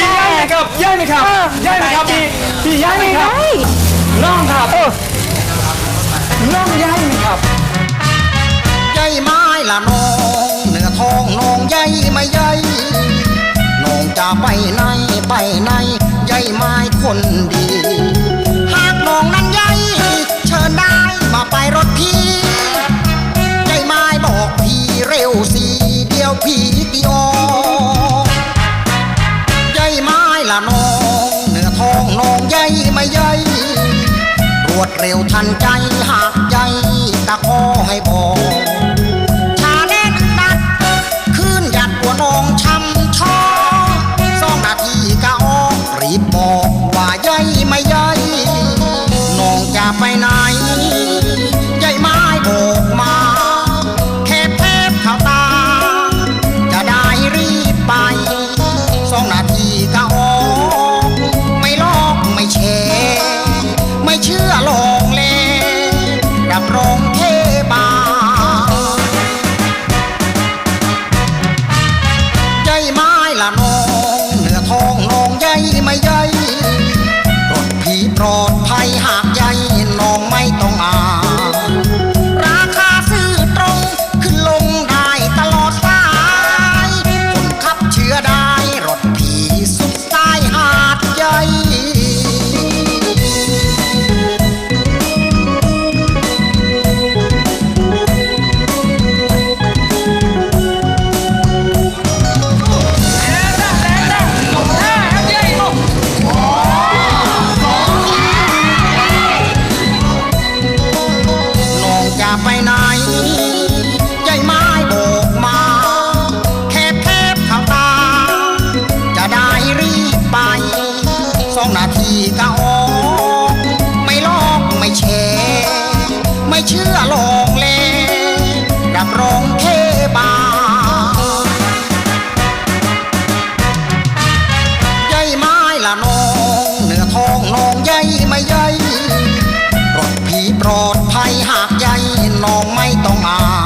ย้ายไหมครับย้ายไหมครับย้ายไหมครับพี่พี่ย้ายไหมครับน้องครับน้องย้ายไหมครับใยไม้ละน้องเนื้อทองน้องใยไม่ใยน้องจะไปไหนไปไหนใยไม้คนดี หากน้องนั้นใยเชิญได้มาไปรถพี่ใยไม้บอกพี่เร็วสิเดียวพี่ ละน้องเนื้อทองน้องใยไม่ใยรวดเร็วทันใจหากใจตะขอให้บอกชาเล่นนัดขึ้นหยัดหัวน้องช้ำชอสองนาทีก็ออกรีบบอกว่าใยไม่ใยน้องจะไปไหน สองนาทีก็ออกไม่ลอกไม่แชไม่เชื่อลองเล่รับรองเทบาใยไม้ละนองเนื้อทองนองใยไม่ใยปลอดผีปลอดภัยหากใยนองไม่ต้องอา